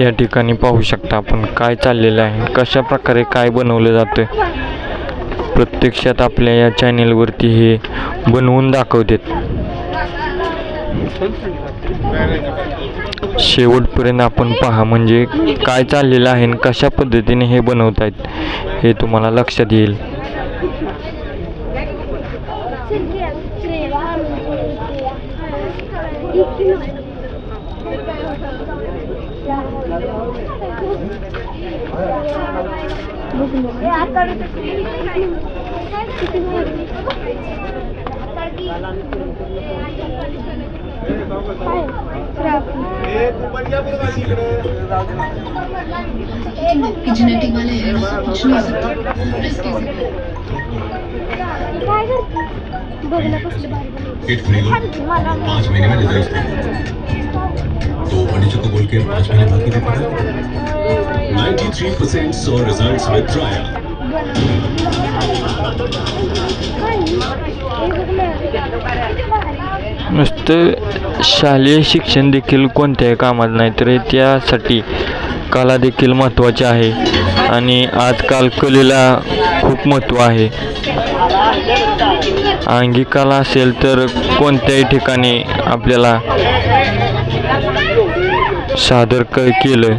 या ठिकाणी पाहू शकता आपण काय चाललेलं आहे कशा प्रकारे काय बनवलं जातं प्रत्यक्षात आपल्या या चॅनेलवरती हे बनवून दाखवतात. शेवटपर्यंत आपण पहा म्हणजे काय चाललेलं आहे आणि कशा पद्धतीने हे बनवत आहेत हे तुम्हाला लक्षात येईल. जेनेटिक वाले कुछ नहीं पाँच महीने में रिज़ल्ट तो फर्नीचर को बोल के पाँच महीने बाकी दे पड़ा 93% saw results with trial. नुसतं शालेय शिक्षण देखील कोणत्याही कामात नाही तर त्यासाठी कला देखील महत्त्वाची आहे. आणि आजकाल कलेला खूप महत्त्व आहे. अंगी कला असेल तर कोणत्याही ठिकाणी आपल्याला सादर क केलं.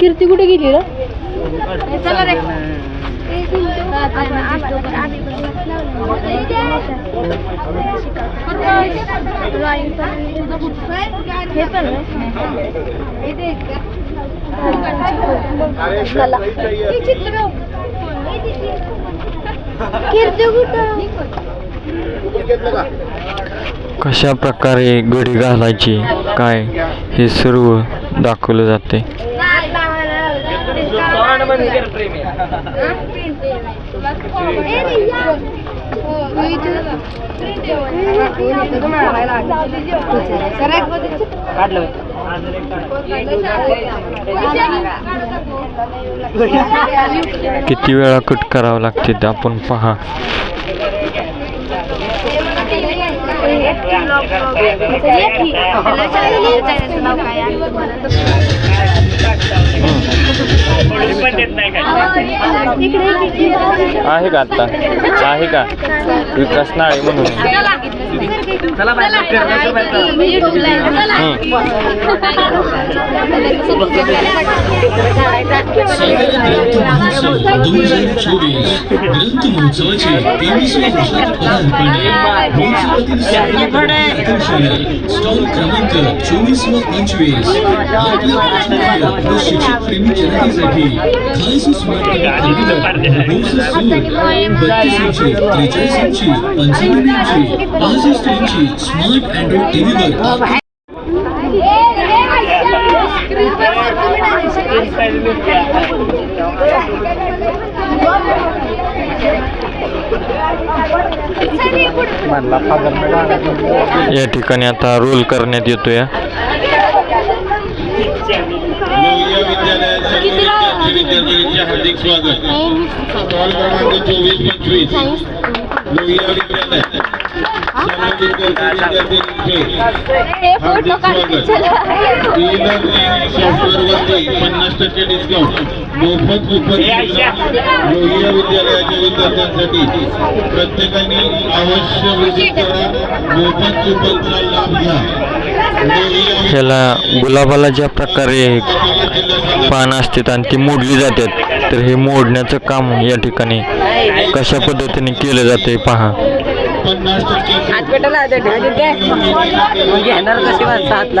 कीर्ती कुठे गेली रे? चला हे पण कशा प्रकारे घडी घालायची काय हे सर्व दाखवलं जाते. किती वेळा कट करावं लागते ते आपण पहा. आहे का आता? आहे का? विकास नाळे म्हणून. दोन हजार चोवीस स्टॉल क्रमांक चोवीस व पंचवीस शिक्षक प्रेमी जनतेसाठी खास बत्तीस इंची त्रेचाळीस इंची पंचावन्न इंची इंची स्मार्ट अँड्रॉइड टीव्हीवर या ठिकाणी आता रोल करण्यात येतोय लोहिया विद्यालयात सर्व विद्यार्थी विद्यार्थिनींचे हार्दिक स्वागत स्टॉल क्रमांक चोवीस पंचवीस लोहिया विद्यालय पन्नास टक्के डिस्काउंट मोफत मोफत शिक्षण लोहिया विद्यालयाच्या विद्यार्थ्यांसाठी प्रत्येकाने अवश्य विजिट करा. मोफत कुपनचा लाभ घ्या. गुलाबाला ज्या प्रकारे पान असतात आणि ती मोडली जातात तर हे मोडण्याचं काम या ठिकाणी कशा पद्धतीने केलं जाते पहा. पन्नास टक्के घेणार कशी माणसं हात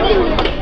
विविध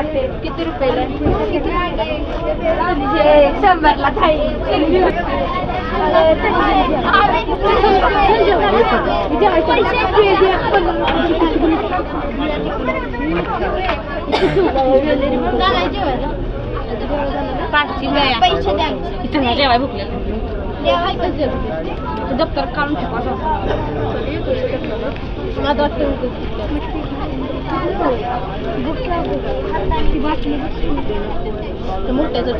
वाटते. किती रुपयाला शंभरला पैसे जेवाय भुकले दप्तर काढून ठेवा माझं वाटतं मोठ्याचं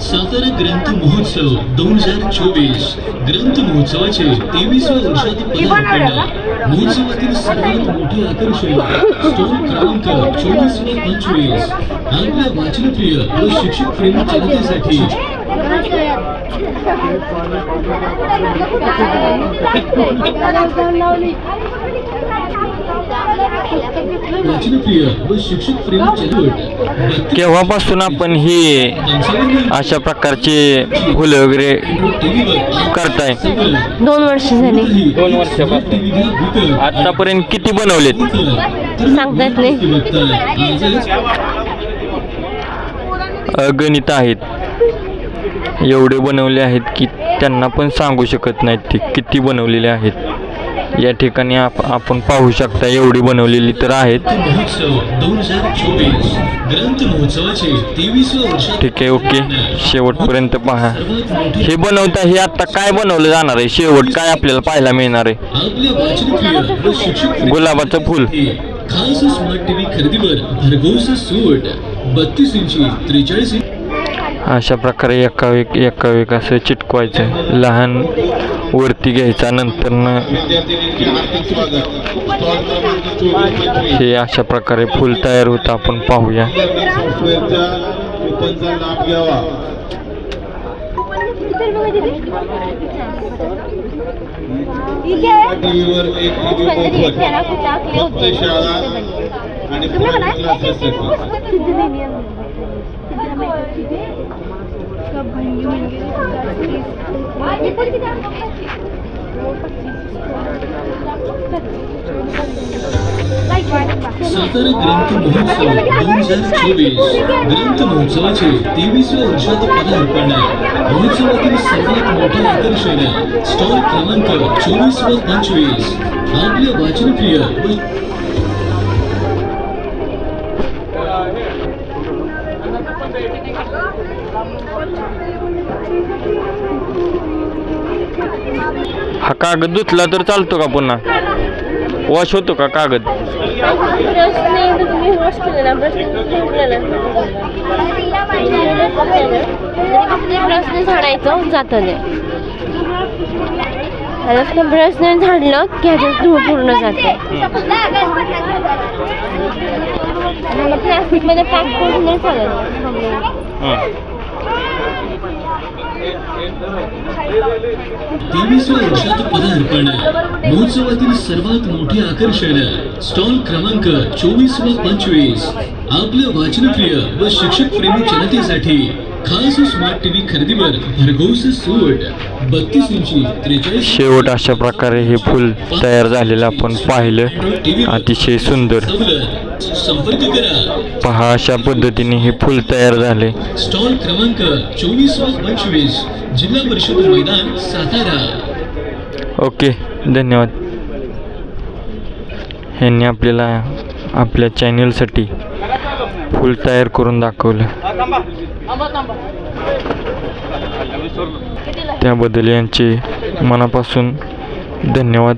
सातारा ग्रंथ महोत्सव दोन हजार चोवीस. ग्रंथ महोत्सवाचे तेवीसव्या वर्षात पदार्पण. महोत्सवातील सर्वात मोठे आकर्षण. स्टॉल क्रमांक चोवीस व पंचवीस. आपल्या वाचनप्रिय व शिक्षक प्रेमी जनतेसाठी वाचनप्रिय व शिक्षक प्रेमी जनवट केव्हापासून आपण ही अशा प्रकारचे फुलं वगैरे करताय? दोन वर्ष झाली. दोन वर्षापासून. आतापर्यंत किती बनवलेत? सांगता येत नाही अगणित आहेत. एवढे बनवले आहेत की त्यांना पण सांगू शकत नाहीत ते किती बनवलेले आहेत. या ठिकाणी आप आपण पाहू शकता एवढी बनवलेली तर आहेत. ठीक आहे ओके. शेवटपर्यंत पहा. हे बनवता हे आता काय बनवलं जाणार आहे? शेवट काय आपल्याला पाहायला मिळणार आहे? गुलाबाचं फुल. खास स्मार्ट टीव्ही खरेदीवर भरघोस सूट. बत्तीस इंची त्रेचाळीस इंच. अशा प्रकारे एकावेक एकावेक असं चिटकवायचं. लहान वरती घ्यायचा नंतर हे अशा प्रकारे फूल तयार होतं. आपण पाहूया. आणि सातारा ग्रंथ महोत्सव दोन हजार चोवीस ग्रंथ महोत्सवाचे तेवीसव्या वर्षात पदार्पण महोत्सवातील सर्वात मोठे आकर्षण स्टॉल क्रमांक चोवीस व पंचवीस. आपल्या वाचनप्रिय व हा कागद धुतला तर चालतो का पुन्हा? वॉश होतो का कागद? झाडायचं जातं ते आता ब्रशने झाडलं की ह्याच्यात धूळ पूर्ण जाते. मला प्लास्टिकमध्ये पॅक करून नाही वर्षात पदार्पण महोत्सवातील सर्वात मोठे आकर्षण स्टॉल क्रमांक चोवीस व पंचवीस. आपल्या वाचनप्रिय व शिक्षक प्रेमी जनतेसाठी खास स्मार्ट टीव्ही खरेदीवर भरघोस सूट. बत्तीस इंची त्रेचाळीस शेवट अशा प्रकारे हे फुल तयार झालेलं आपण पाहिलं. अतिशय सुंदर. संपर्क करा. पहा अशा पद्धतीने हे फुल तयार झाले. स्टॉल क्रमांक चोवीस पंचवीस जिल्हा परिषद मैदान सातारा. ओके धन्यवाद. ह्यांनी आपल्याला आपल्या चॅनलसाठी फुल तयार करून दाखवलं. त्याबद्दल यांचे मनापासून धन्यवाद.